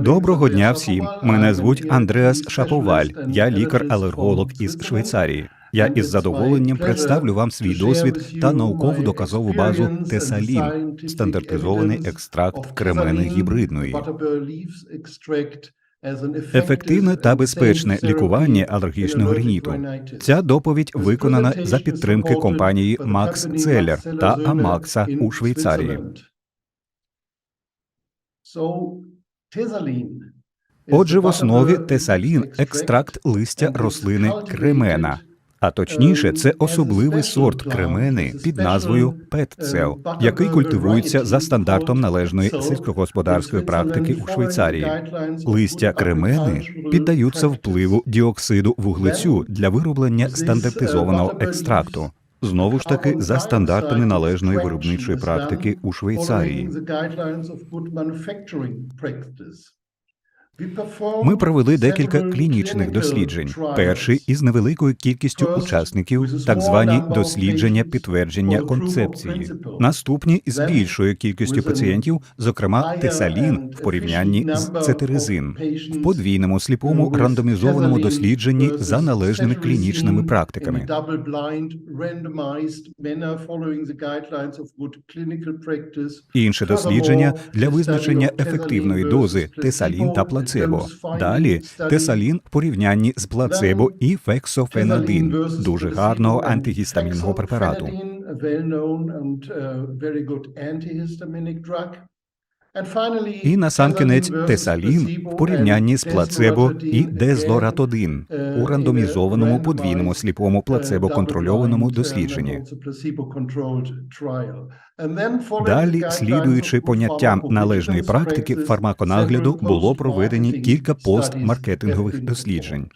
Доброго дня всім. Мене звуть Андреас Шаповаль. Я лікар-алерголог із Швейцарії. Я із задоволенням представлю вам свій досвід та наукову доказову базу Тесалін, стандартизований екстракт кремени гібридної. Ефективне та безпечне лікування алергічного риніту. Ця доповідь виконана за підтримки компанії Max Целлер та Амакса у Швейцарії. Отже, в основі тесалін екстракт листя рослини кремена. А точніше, це особливий сорт кремени під назвою петцел, який культивується за стандартом належної сільськогосподарської практики у Швейцарії. Листя кремени піддаються впливу діоксиду вуглецю для вироблення стандартизованого екстракту. Знову ж таки, за стандартами належної виробничої практики у Швейцарії. Ми провели декілька клінічних досліджень. Перший із невеликою кількістю учасників, так звані дослідження підтвердження концепції. Наступні з більшою кількістю пацієнтів, зокрема тесалін в порівнянні з цетеризин, в подвійному сліпому рандомізованому дослідженні за належними клінічними практиками. Інше дослідження для визначення ефективної дози тесалін та плацебо. Далі тесалін в порівнянні з плацебо і фексофенадин, дуже гарного антигістамінного препарату. І насамкінець тесалін в порівнянні з плацебо і дезлоратодин у рандомізованому подвійному сліпому плацебо-контрольованому дослідженні. Далі, слідуючи поняттям належної практики фармаконагляду, було проведені кілька постмаркетингових досліджень.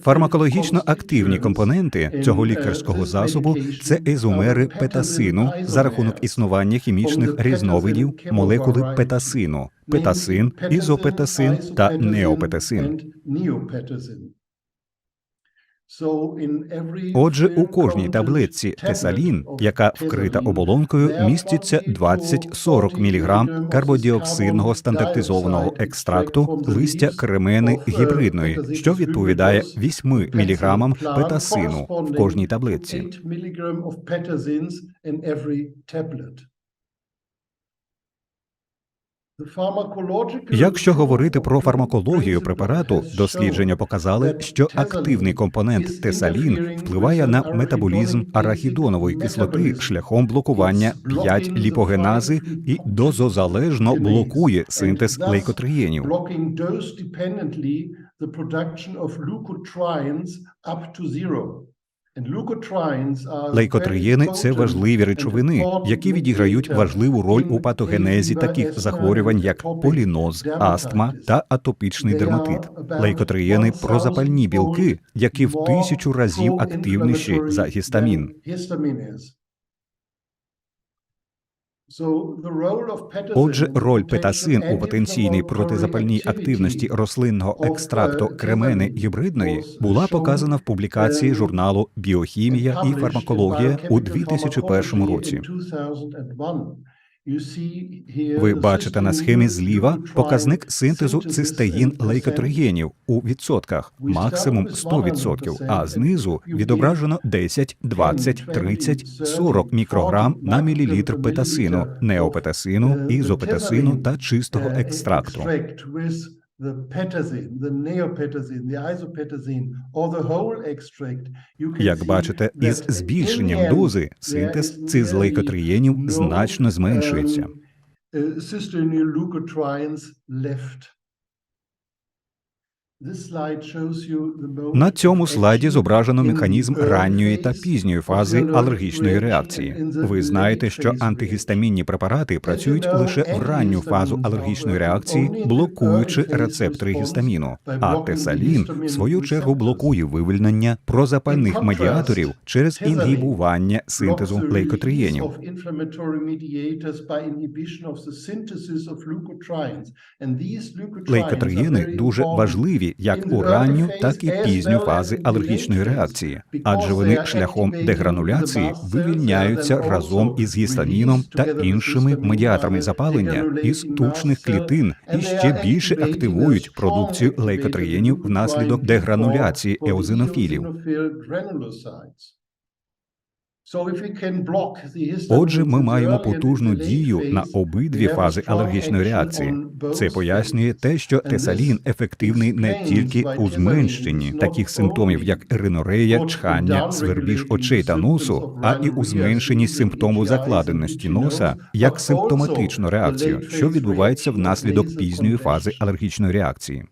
Фармакологічно активні компоненти цього лікарського засобу це езомери петасину за рахунок існування хімічних різновидів молекули петасину, петасин, ізопетасин та неопетасин. Отже, у кожній таблетці тесалін, яка вкрита оболонкою, міститься 20-40 мг карбодіоксидного стандартизованого екстракту листя кремени гібридної, що відповідає 8 мг петасину в кожній таблетці. Якщо говорити про фармакологію препарату, дослідження показали, що активний компонент тесалін впливає на метаболізм арахідонової кислоти шляхом блокування 5 ліпогенази і дозозалежно блокує синтез лейкотриєнів. Лейкотриєни – це важливі речовини, які відіграють важливу роль у патогенезі таких захворювань, як поліноз, астма та атопічний дерматит. Лейкотриєни – прозапальні білки, які в тисячу разів активніші за гістамін. Отже, роль петасин у потенційній протизапальній активності рослинного екстракту кремени гібридної була показана в публікації журналу Біохімія і фармакологія у 2001 році. Ви бачите на схемі зліва показник синтезу цистеїн лейкотригенів у відсотках, максимум 100%, а знизу відображено 10, 20, 30, 40 мікрограм на мілілітр петасину, неопетасину, ізопетасину та чистого екстракту. The petazine, the neopetazine, the isopetazine, or the whole extract, you can Як бачите, із збільшенням дози синтез цих цизлейкотриєнів значно зменшується. um, leukotrienes left. На цьому слайді зображено механізм ранньої та пізньої фази алергічної реакції. Ви знаєте, що антигістамінні препарати працюють лише в ранню фазу алергічної реакції, блокуючи рецептори гістаміну. А тесалін, в свою чергу, блокує вивільнення прозапальних медіаторів через інгібування синтезу лейкотриєнів. Лейкотриєни дуже важливі як у ранню, так і пізню фази алергічної реакції, адже вони шляхом дегрануляції вивільняються разом із гістаміном та іншими медіаторами запалення із тучних клітин. і ще більше активують продукцію лейкотриєнів внаслідок дегрануляції еозинофілів. Отже, ми маємо потужну дію на обидві фази алергічної реакції. Це пояснює те, що тесалін ефективний не тільки у зменшенні таких симптомів, як ринорея, чхання, свербіж очей та носу, а і у зменшенні симптому закладеності носа як симптоматичну реакцію, що відбувається внаслідок пізньої фази алергічної реакції.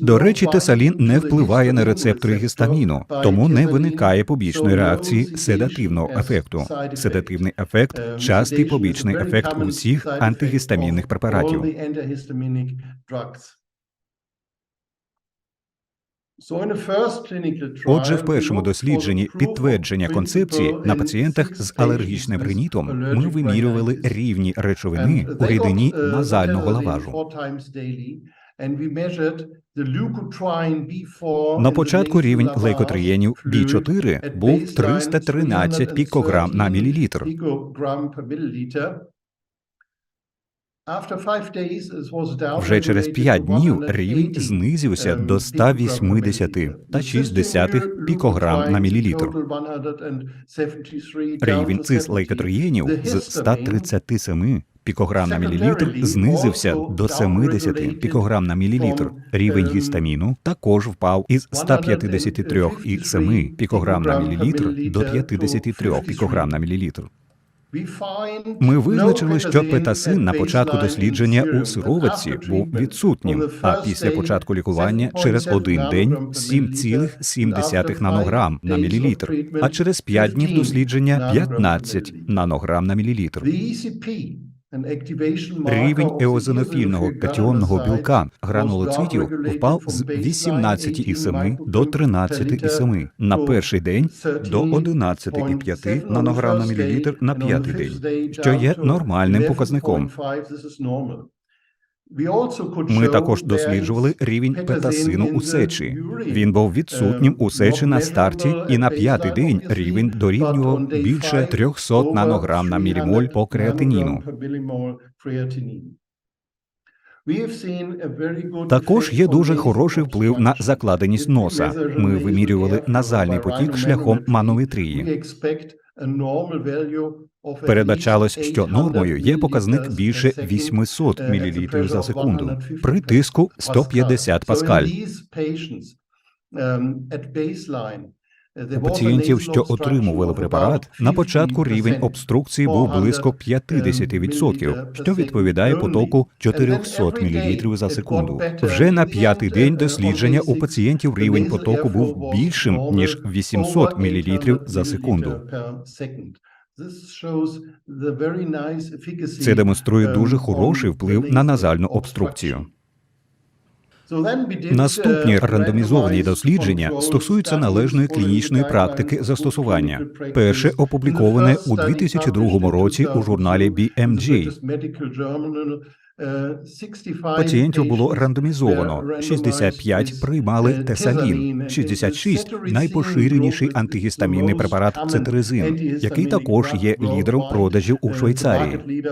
До речі, тесалін не впливає на рецептори гістаміну, тому не виникає побічної реакції седативного ефекту. Седативний ефект частий побічний ефект усіх антигістамінних препаратів. Отже, в першому дослідженні підтвердження концепції на пацієнтах з алергічним ринітом ми вимірювали рівні речовини у рідині назального лаважу. На початку рівень лейкотриєнів B4 був 313 пікограм на мілілітр. Вже через 5 днів рівень знизився до 180 та 60 пікограм на мілілітр. Рівень цис-лейкотриєнів з 137 пікограм на мілілітр знизився до 70 пікограм на мілілітр. Рівень гістаміну також впав із 153,7 пікограм на мілілітр до 53 пікограм на мілілітр. Ми визначили, що петасин на початку дослідження у сировиці був відсутнім, а після початку лікування через один день 7,7 нанограм на мілілітр, а через 5 днів дослідження 15 нанограм на мілілітр. Рівень еозинофільного катіонного білка гранулоцитів впав з 18,7 до 13,7 на перший день до 11,5 нанограм на мілілітр на п'ятий день, що є нормальним показником. Ми також досліджували рівень петасину у сечі. Він був відсутнім у сечі на старті, і на п'ятий день рівень дорівнював більше 300 нанограм на мілімоль по креатиніну. Також є дуже хороший вплив на закладеність носа. Ми вимірювали назальний потік шляхом манометрії. Передбачалось, що нормою є показник більше 800 мл за секунду при тиску 150 паскаль. У пацієнтів, що отримували препарат, на початку рівень обструкції був близько 50%, що відповідає потоку 400 мл за секунду. Вже на п'ятий день дослідження у пацієнтів рівень потоку був більшим ніж 800 мл за секунду. Це демонструє дуже хороший вплив на назальну обструкцію. Наступні рандомізовані дослідження стосуються належної клінічної практики застосування. Перше опубліковане у 2002 році у журналі BMJ. Пацієнтів було рандомізовано. 65 приймали тесалін, 66 – найпоширеніший антигістамінний препарат цетерезин, який також є лідером продажів у Швейцарії.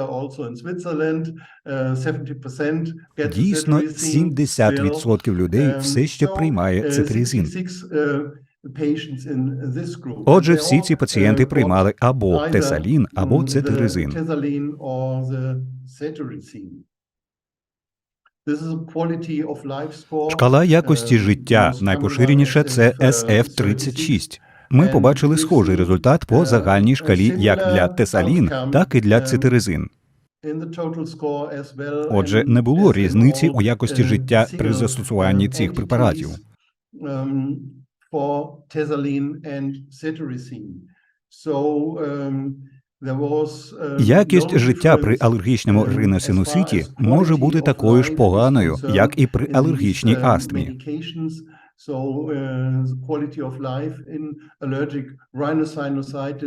Дійсно, 70% людей все ще приймає цетерезин. Отже, всі ці пацієнти приймали або тесалін, або цетерезин. Шкала якості життя найпоширеніша це SF-36. Ми побачили схожий результат по загальній шкалі як для тесалін, так і для цетерезин. Отже, не було різниці у якості життя при застосуванні цих препаратів. Якість життя при алергічному риносинуситі може бути такою ж поганою, як і при алергічній астмі.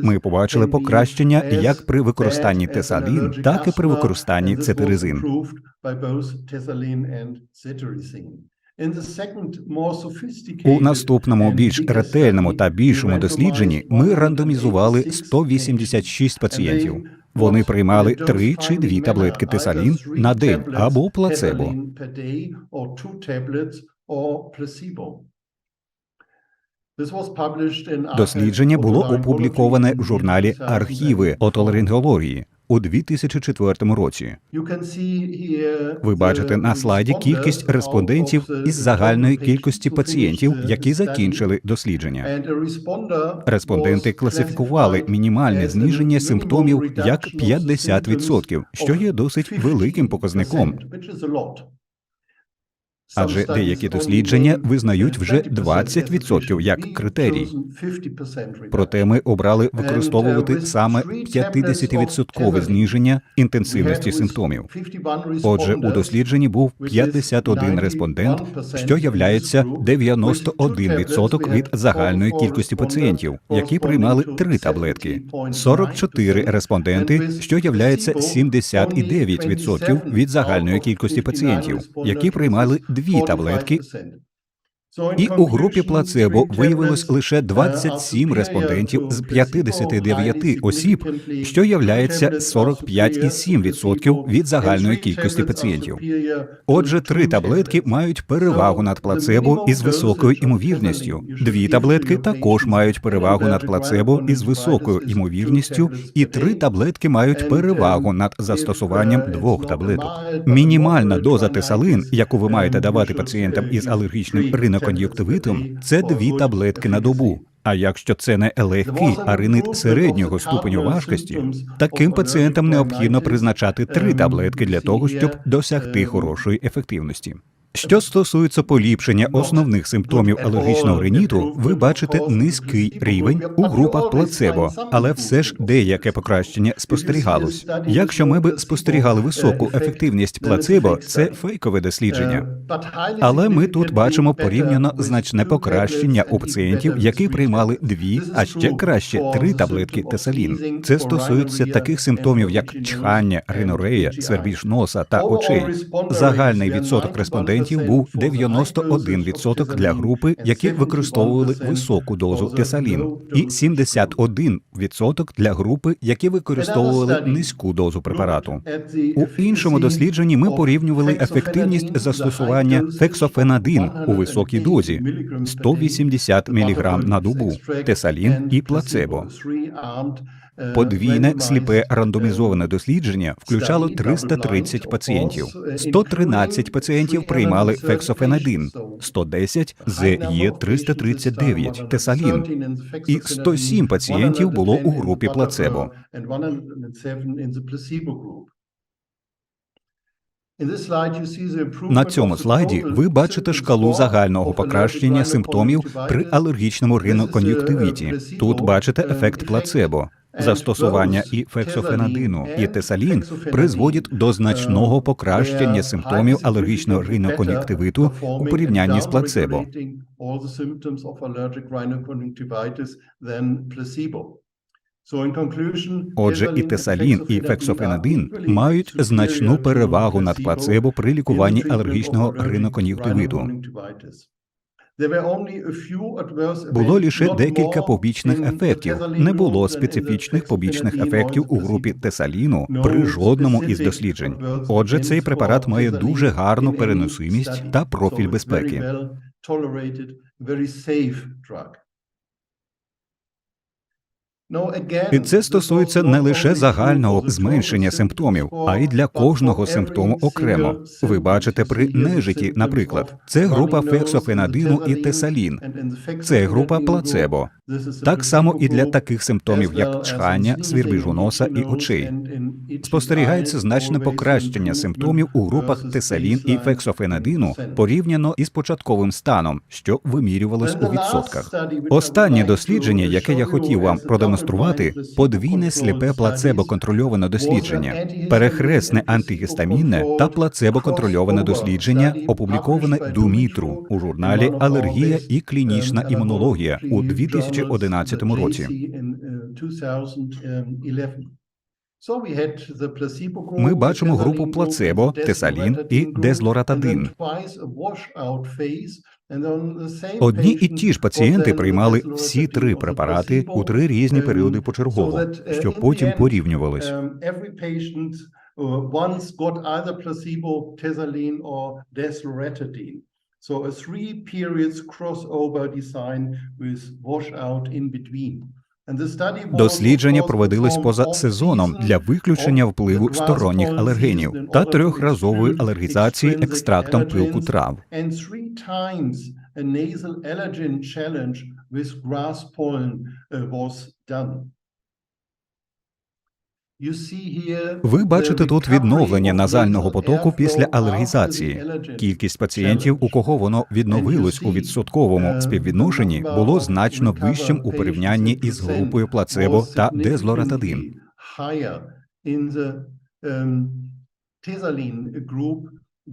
Ми побачили покращення як при використанні тесалін, так і при використанні цетиризин. У наступному більш ретельному та більшому дослідженні ми рандомізували 186 пацієнтів. Вони приймали 3 чи 2 таблетки тесалін на день або плацебо. Дослідження було опубліковане в журналі Архіви отоларингології у 2004 році. Ви бачите на слайді кількість респондентів із загальної кількості пацієнтів, які закінчили дослідження. Респонденти класифікували мінімальне зниження симптомів як 50%, що є досить великим показником. Адже деякі дослідження визнають вже 20% як критерій. Проте ми обрали використовувати саме 50% зниження інтенсивності симптомів. Отже, у дослідженні був 51 респондент, що являється 91% від загальної кількості пацієнтів, які приймали три таблетки, 44 респонденти, що являється 79% від загальної кількості пацієнтів, які приймали дві таблетки. І у групі плацебо виявилось лише 27 респондентів з 59 осіб, що являється 45,7% від загальної кількості пацієнтів. Отже, три таблетки мають перевагу над плацебо із високою імовірністю. Дві таблетки також мають перевагу над плацебо із високою імовірністю, і три таблетки мають перевагу над застосуванням двох таблеток. Мінімальна доза тесалин, яку ви маєте давати пацієнтам із алергічним ринокон'юктивитом, це дві таблетки на добу. А якщо це не легкий, а ринит середнього ступеню важкості, таким пацієнтам необхідно призначати три таблетки для того, щоб досягти хорошої ефективності. Що стосується поліпшення основних симптомів алергічного риніту, ви бачите низький рівень у групах плацебо, але все ж деяке покращення спостерігалось. Якщо ми би спостерігали високу ефективність плацебо, це фейкове дослідження. Але ми тут бачимо порівняно значне покращення у пацієнтів, які приймали дві, а ще краще три таблетки тесалін. Це стосується таких симптомів, як чхання, ринорея, свербіж носа та очей. Загальний відсоток респондентів був 91% для групи, які використовували високу дозу тесалін, і 71% для групи, які використовували низьку дозу препарату. У іншому дослідженні ми порівнювали ефективність застосування фексофенадин у високій дозі 180 мг на добу, тесалін і плацебо. Подвійне сліпе рандомізоване дослідження включало 330 пацієнтів. 113 пацієнтів приймали фексофенадин, 110 ЗЕ 339 тесалін, і 107 пацієнтів було у групі плацебо. На цьому слайді ви бачите шкалу загального покращення симптомів при алергічному ринокон'юктивіті. Тут бачите ефект плацебо. Застосування і фексофенадину і тесалін призводять до значного покращення симптомів алергічного ринокон'юктивиту у порівнянні з плацебо. Отже, і тесалін, і фексофенадин мають значну перевагу над плацебо при лікуванні алергічного ринокон'юктивиту. Було лише декілька побічних ефектів. Не було специфічних побічних ефектів у групі тесаліну при жодному із досліджень. Отже, цей препарат має дуже гарну переносимість та профіль безпеки. І це стосується не лише загального зменшення симптомів, а й для кожного симптому окремо. Ви бачите при нежиті, наприклад, це група фексофенадину і тесалін, це група плацебо. Так само і для таких симптомів, як чхання, свірбіжу носа і очей. Спостерігається значне покращення симптомів у групах тесалін і фексофенадину порівняно із початковим станом, що вимірювалось у відсотках. Останнє дослідження, яке я хотів вам продемонструвати, подвійне сліпе плацебо-контрольоване дослідження, перехресне антигістамінне та плацебо-контрольоване дослідження, опубліковане Думітру у журналі Алергія і клінічна імунологія у 2011 році. Ми бачимо групу плацебо, тесалін і дезлоратадин. Одні і ті ж пацієнти приймали всі три препарати у три різні періоди почергово, що потім порівнювались. So a three periods crossover design with washout in between. Дослідження проводились поза сезоном для виключення впливу сторонніх алергенів та трьохразової алергізації екстрактом пилку трав. was three Ви бачите тут відновлення назального потоку після алергізації. Кількість пацієнтів, у кого воно відновилось у відсотковому співвідношенні, було значно вищим у порівнянні із групою плацебо та дезлоратадин. um,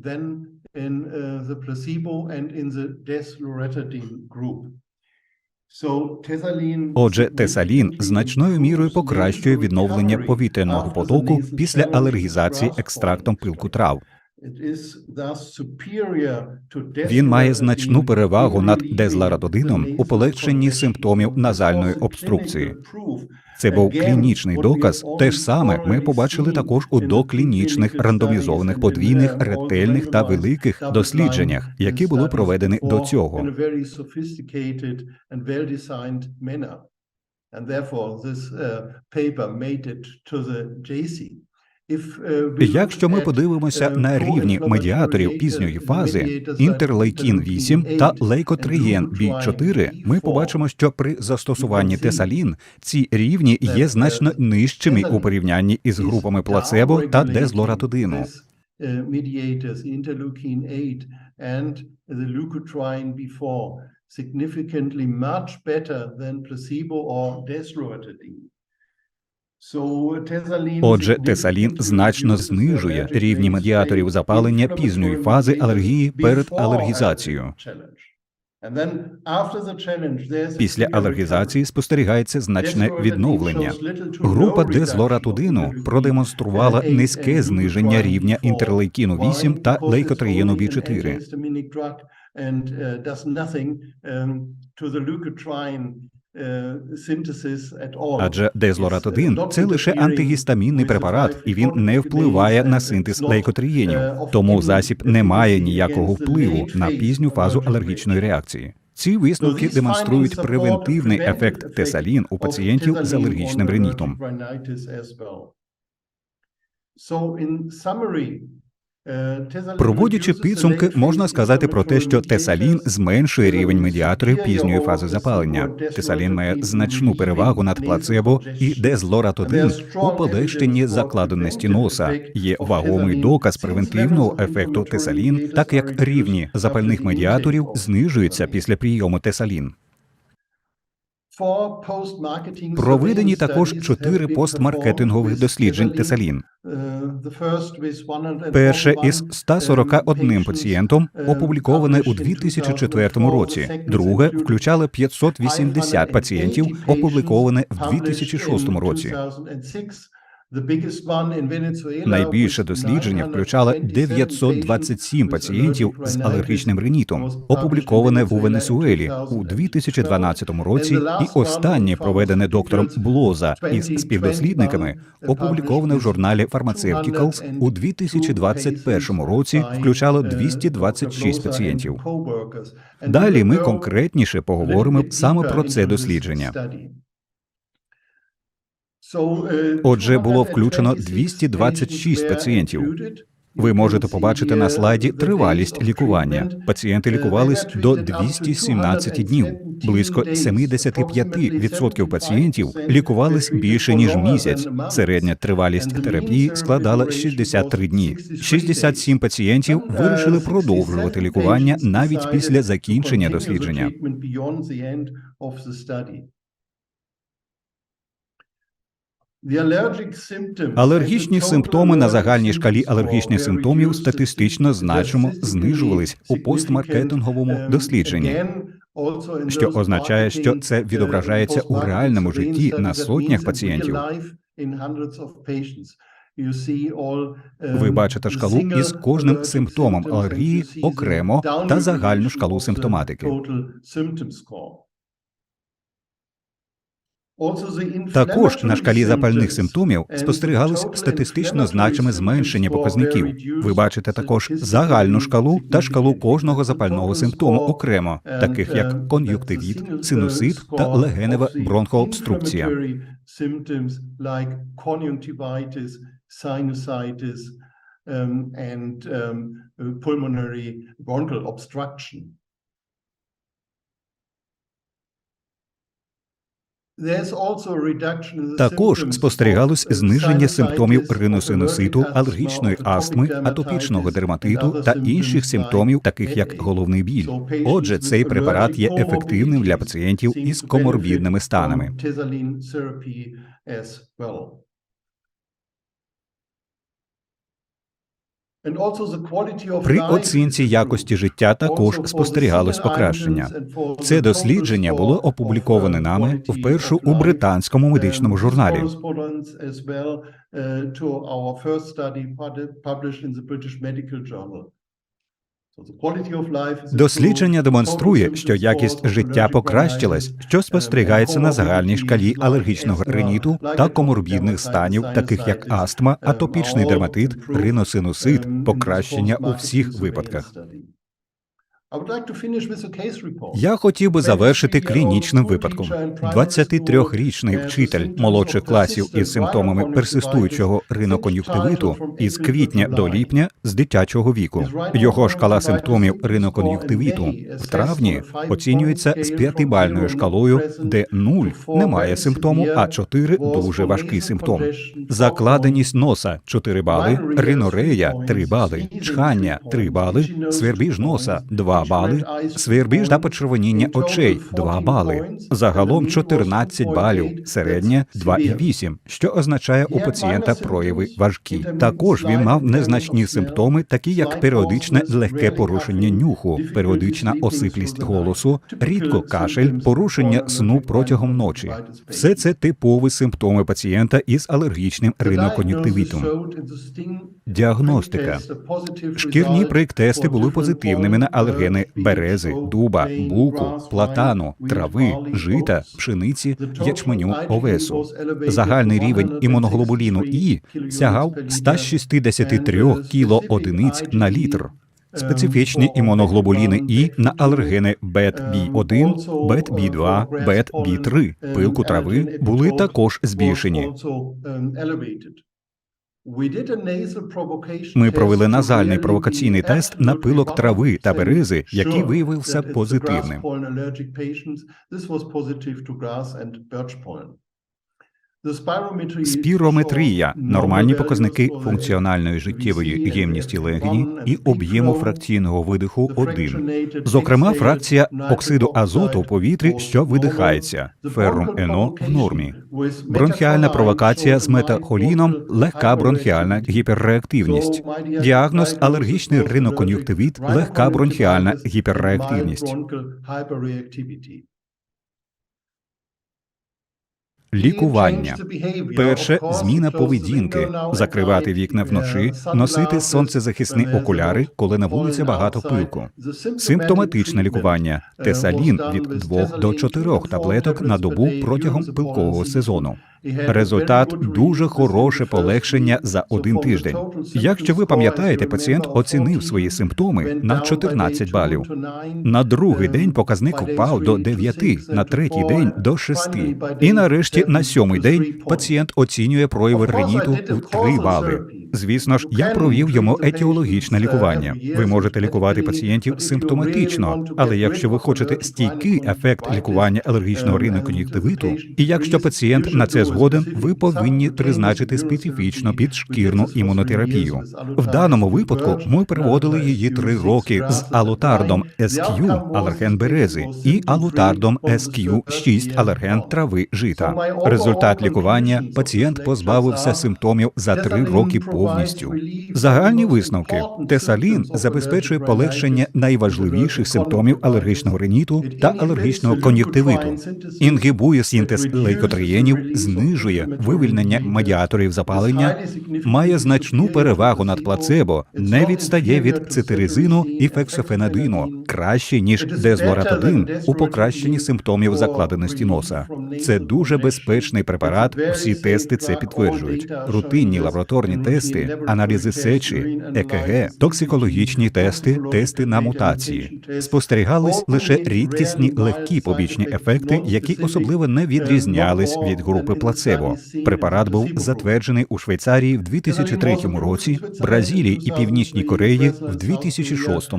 than in uh, the placebo and in the desloratadine group. Отже, тесалін значною мірою покращує відновлення повітряного потоку після алергізації екстрактом пилку трав. Він має значну перевагу над дезларатодином у полегшенні симптомів назальної обструкції. Це був клінічний доказ. Те ж саме ми побачили також у доклінічних рандомізованих подвійних, ретельних та великих дослідженнях, які були проведені до цього. And therefore, this uh, paper made it to the JC. Uh, Якщо ми подивимося uh, на рівні медіаторів пізньої фази, інтерлейкін 8 та лейкотриєн B4, ми побачимо, що при застосуванні тесалін ці рівні є значно нижчими у порівнянні із групами плацебо та дезлоратодину. mediators, interleukin 8 and the leukotriene before, significantly much better than placebo or desloratadine. Отже, тесалін значно знижує рівні медіаторів запалення пізньої фази алергії перед алергізацією. Після алергізації спостерігається значне відновлення. Група дезлоратудину продемонструвала низьке зниження рівня інтерлейкіну 8 та лейкотриєну b 4 Адже дезлоратодин це лише антигістамінний препарат, і він не впливає на синтез лейкотрієнів. Тому засіб не має ніякого впливу на пізню фазу алергічної реакції. Ці висновки демонструють превентивний ефект тесалін у пацієнтів з алергічним ринітом. Проводячи підсумки, можна сказати про те, що тесалін зменшує рівень медіаторів пізньої фази запалення. Тесалін має значну перевагу над плацебо і дезлоратодин у полегшенні закладеності носа. Є вагомий доказ превентивного ефекту тесалін, так як рівні запальних медіаторів знижуються після прийому тесалін. Проведені також чотири постмаркетингових досліджень тесалін. Перше із 141 пацієнтом опубліковане у 2004 році. Друге включало 580 пацієнтів, опубліковане в 2006 році. Найбільше дослідження включало 927 пацієнтів з алергічним ринітом, опубліковане у Венесуелі у 2012 році, і останнє проведене доктором Блоза із співдослідниками, опубліковане в журналі Pharmaceuticals у 2021 році, включало 226 пацієнтів. Далі ми конкретніше поговоримо саме про це дослідження. Отже, було включено 226 пацієнтів. Ви можете побачити на слайді тривалість лікування. Пацієнти лікувались до 217 днів. Близько 75% пацієнтів лікувались більше ніж місяць. Середня тривалість терапії складала 63 дні. 67 пацієнтів вирішили продовжувати лікування навіть після закінчення дослідження. Алергічні симптоми на загальній шкалі алергічних симптомів статистично значимо знижувались у постмаркетинговому дослідженні, що означає, що це відображається у реальному житті на сотнях пацієнтів. Ви бачите шкалу із кожним симптомом алергії окремо та загальну шкалу симптоматики. Також на шкалі запальних симптомів спостерігалось статистично значиме зменшення показників. Ви бачите також загальну шкалу та шкалу кожного запального симптому окремо, таких як кон'юктивіт, синусит та легенева бронхообструкція. um, and um, pulmonary bronchial obstruction. Також спостерігалось зниження симптомів риносинуситу, алергічної астми, атопічного дерматиту та інших симптомів, таких як головний біль. Отже, цей препарат є ефективним для пацієнтів із коморбідними станами. При оцінці якості життя також спостерігалось покращення. Це дослідження було опубліковане нами вперше у британському медичному журналі. Дослідження демонструє, що якість життя покращилась, що спостерігається на загальній шкалі алергічного риніту та коморбідних станів, таких як астма, атопічний дерматит, риносинусит, покращення у всіх випадках. Я хотів би завершити клінічним випадком. 23-річний вчитель молодших класів із симптомами персистуючого ринокон'юктивиту із квітня до ліпня з дитячого віку. Його шкала симптомів ринокон'юктивиту. В травні оцінюється з п'ятибальною шкалою, де 0 – немає симптому, а 4 – дуже важкий симптом. Закладеність носа 4 бали, ринорея 3 бали, чхання 3 бали, свербіж носа 2 бали, свербіж та почервоніння очей 2 бали. Загалом 14 балів, середнє 2,8, що означає у пацієнта прояви важкі. Також він мав незначні симптоми, такі як періодичне легке порушення нюху, періодична осиплість голосу, рідко кашель, порушення сну протягом ночі. Все це типові симптоми пацієнта із алергічним ринокон'юктивітом. Діагностика. Шкірні прик-тести були позитивними на алергени берези, дуба, буку, платану, трави, жита, пшениці, ячменю, овесу. Загальний рівень імуноглобуліну І сягав 163 кілоодиниць на літр. Специфічні імуноглобуліни І на алергени БЕТ-Бі1, БЕТ-Бі2, БЕТ-Бі3, пилку трави були також збільшені. Ми провели назальний провокаційний тест на пилок трави та берези, який виявився позитивним. Спірометрія нормальні показники функціональної життєвої ємності легені і об'єму фракційного видиху 1. Зокрема, фракція оксиду азоту в повітрі, що видихається, феррум НО в нормі. Бронхіальна провокація з метахоліном, легка бронхіальна гіперреактивність. Діагноз алергічний ринокон'юктивіт, легка бронхіальна гіперреактивність. Лікування перше зміна поведінки, закривати вікна вночі, носити сонцезахисні окуляри, коли на вулиці багато пилку. Симптоматичне лікування тесалін від 2 до 4 таблеток на добу протягом пилкового сезону. Результат дуже хороше полегшення за один тиждень. Якщо ви пам'ятаєте, пацієнт оцінив свої симптоми на 14 балів. На другий день показник впав до 9, на третій день до 6. І нарешті на сьомий день пацієнт оцінює прояви риніту у 3 бали. Звісно ж, я провів йому етіологічне лікування. Ви можете лікувати пацієнтів симптоматично, але якщо ви хочете стійкий ефект лікування алергічного ринокон'юктивиту, і якщо пацієнт на це згоден, ви повинні призначити специфічно підшкірну імунотерапію. В даному випадку ми проводили її три роки з алутардом SQ, алерген берези, і алутардом SQ 6 алерген трави жита. Результат лікування пацієнт позбавився симптомів за три роки повністю. Загальні висновки: тесалін забезпечує полегшення найважливіших симптомів алергічного риніту та алергічного кон'юктивиту, інгибує синтез лейкотриєнів, знижує вивільнення медіаторів запалення, має значну перевагу над плацебо, не відстає від цитиризину і фексофенадину, краще ніж дезлоратадин у покращенні симптомів закладеності носа. Це дуже безпечний препарат. Всі тести це підтверджують. Рутинні лабораторні тести, аналізи сечі, ЕКГ, токсикологічні тести, тести на мутації. Спостерігались лише рідкісні легкі побічні ефекти, які особливо не відрізнялись від групи плацебо. Препарат був затверджений у Швейцарії в 2003 році, Бразилії і Північній Кореї в 2006,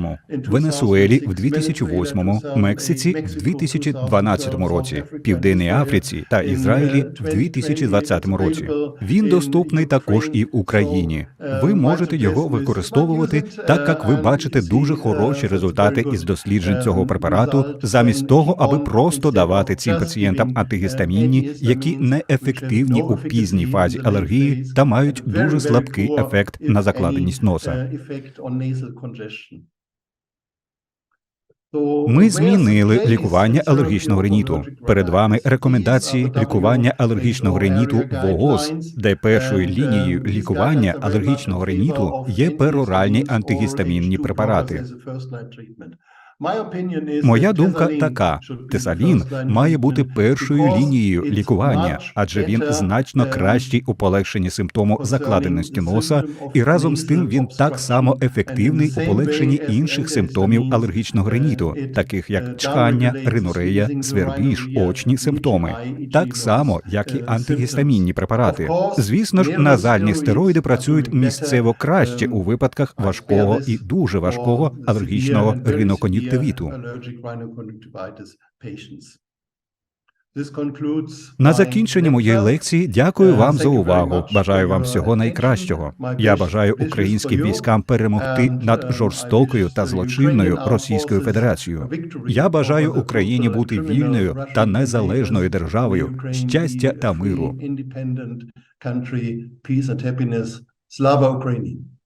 Венесуелі в 2008, Мексиці в 2012 році, Південній Африці та Ізраїлі в 2020 році. Він доступний також і в Україні. Ви можете його використовувати, так як ви бачите дуже хороші результати із досліджень цього препарату, замість того, аби просто давати цим пацієнтам антигістамінні, які неефективні у пізній фазі алергії та мають дуже слабкий ефект на закладеність носа. Ми змінили лікування алергічного риніту. Перед вами рекомендації лікування алергічного риніту ВООЗ, де першою лінією лікування алергічного риніту є пероральні антигістамінні препарати. Моя думка така: тесалін має бути першою лінією лікування, адже він значно кращий у полегшенні симптому закладеності носа, і разом з тим він так само ефективний у полегшенні інших симптомів алергічного риніту, таких як чхання, ринорея, свербіж, очні симптоми, так само як і антигістамінні препарати. Звісно ж, назальні стероїди працюють місцево краще у випадках важкого і дуже важкого алергічного ринокон'юктивіту. На закінчення моєї лекції дякую вам за увагу. Бажаю вам всього найкращого. Я бажаю українським військам перемогти над жорстокою та злочинною Російською Федерацією. Я бажаю Україні бути вільною та незалежною державою, щастя та миру. Слава Україні!